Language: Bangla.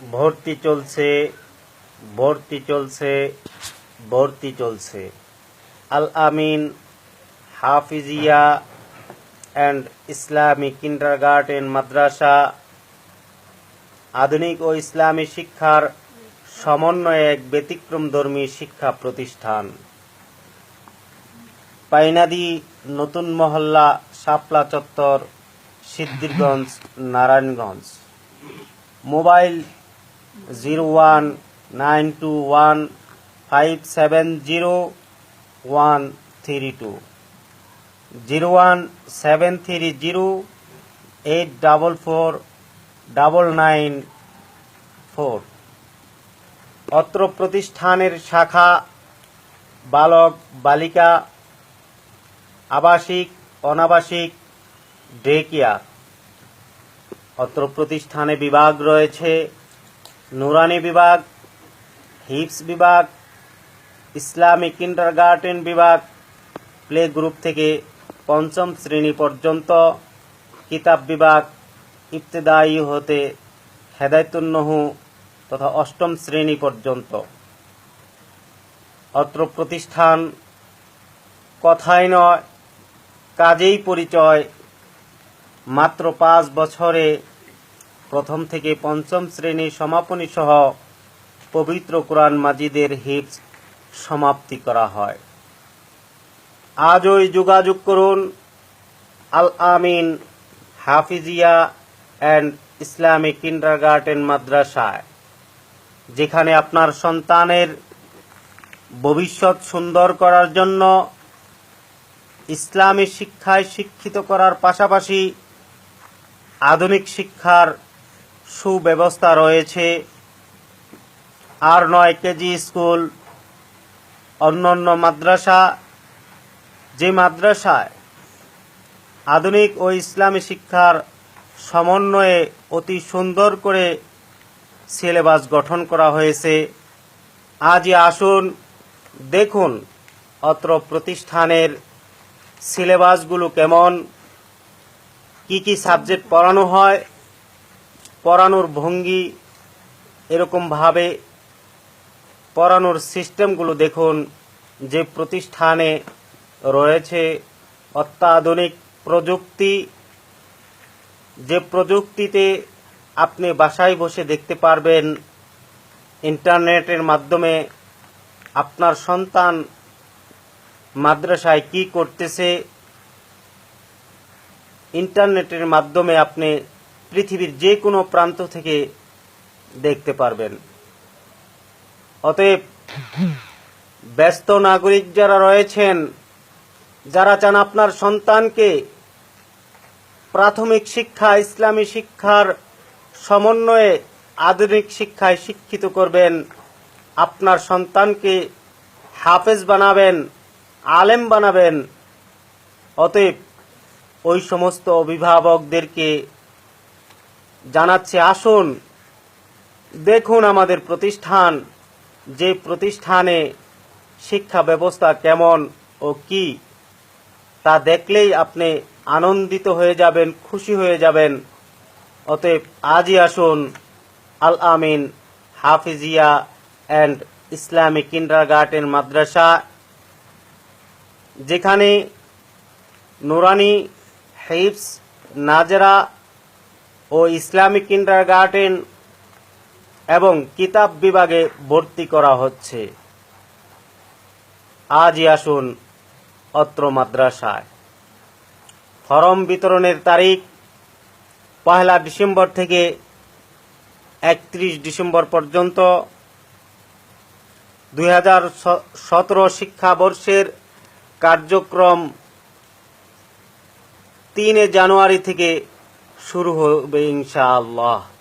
ভর্তি চলছে ভর্তি চলছে ভর্তি চলছে। Al Amin, Hafizia and Islamic kindergarten Madrasa আধুনিক ও ইসলামী শিক্ষার সমন্বয়ে এক ব্যতিক্রমধর্মী শিক্ষা প্রতিষ্ঠান। পাইনাদি Notun Mohalla, Shapla Chattar, Siddhirganj, Narayanganj. Mobile zero one nine two one five seven zero one three two zero one seven three zero eight double four double nine four অত্র প্রতিষ্ঠানের শাখা, বালক, বালিকা, আবাসিক, অনাবাসিক ডে অত্র প্রতিষ্ঠানে বিভাগ রয়েছে নুরানি বিভাগ, হিপস বিভাগ, ইসলামিক কিন্ডার গার্ডেন বিভাগ, প্লে গ্রুপ থেকে পঞ্চম শ্রেণি পর্যন্ত কিতাব বিভাগ ইবতেদায়ী হতে হেদায়তুন্নহু তথা অষ্টম শ্রেণি পর্যন্ত। অত্র প্রতিষ্ঠান কথাই নয়, কাজেই পরিচয়, মাত্র পাঁচ বছরে প্রথম থেকে পঞ্চম শ্রেণি সমাপনী সহ পবিত্র কোরআন মাজিদের হিপস সমাপ্তি করা হয়। আজই যোগাযোগ করুন Al Amin Hafizia and Islamic kindergarten মাদ্রাসায়, যেখানে আপনার সন্তানের ভবিষ্যৎ সুন্দর করার জন্য ইসলামী শিক্ষায় শিক্ষিত করার পাশাপাশি আধুনিক শিক্ষার সুব্যবস্থা রয়েছে। আর নয় কেজি স্কুল, অন্যান্য মাদ্রাসা। যে মাদ্রাসায় আধুনিক ও ইসলামী শিক্ষার সমন্বয়ে অতি সুন্দর করে সিলেবাস গঠন করা হয়েছে, আজই আসুন, দেখুন অত্র প্রতিষ্ঠানের সিলেবাসগুলো কেমন, কি কি সাবজেক্ট পড়ানো হয় পড়ানোর ভঙ্গি এরকমভাবে পড়ানোর সিস্টেমগুলো দেখুন, যে প্রতিষ্ঠানে রয়েছে অত্যাধুনিক প্রযুক্তি, যে প্রযুক্তিতে আপনি বাসায় বসে দেখতে পারবেন ইন্টারনেটের মাধ্যমে আপনার সন্তান মাদ্রাসায় কি করতেছে, ইন্টারনেটের মাধ্যমে আপনি পৃথিবীর যে কোনো প্রান্ত থেকে দেখতে পারবেন। অতএব, ব্যস্ত নাগরিক যারা রয়েছেন, যারা চান আপনার সন্তানকে প্রাথমিক শিক্ষা, ইসলামী শিক্ষার সমন্বয়ে আধুনিক শিক্ষায় শিক্ষিত করবেন, আপনার সন্তানকে হাফেজ বানাবেন, আলেম বানাবেন, অতএব ওই সমস্ত অভিভাবকদেরকে জানাচ্ছে, আসুন, দেখুন আমাদের প্রতিষ্ঠান, যে প্রতিষ্ঠানে শিক্ষা ব্যবস্থা কেমন ও কি। তা দেখলেই আপনি আনন্দিত হয়ে যাবেন, খুশি হয়ে যাবেন। অতএব আজই আসুন, Al Amin Hafizia and Islamic kindergarten Madrasa, যেখানে নুরানি হেইপস নাজরা ও ইসলামিক কিন্ডার গার্ডেন এবং কিতাব বিভাগে ভর্তি করা হচ্ছে। আজই আসুন অত্র মাদ্রাসায়। ফরম বিতরণের তারিখ পহেলা ডিসেম্বর থেকে একত্রিশ ডিসেম্বর পর্যন্ত দুই হাজার সতেরো শিক্ষাবর্ষের কার্যক্রম তিনে জানুয়ারি থেকে শুরু হবে ইনশাআল্লাহ।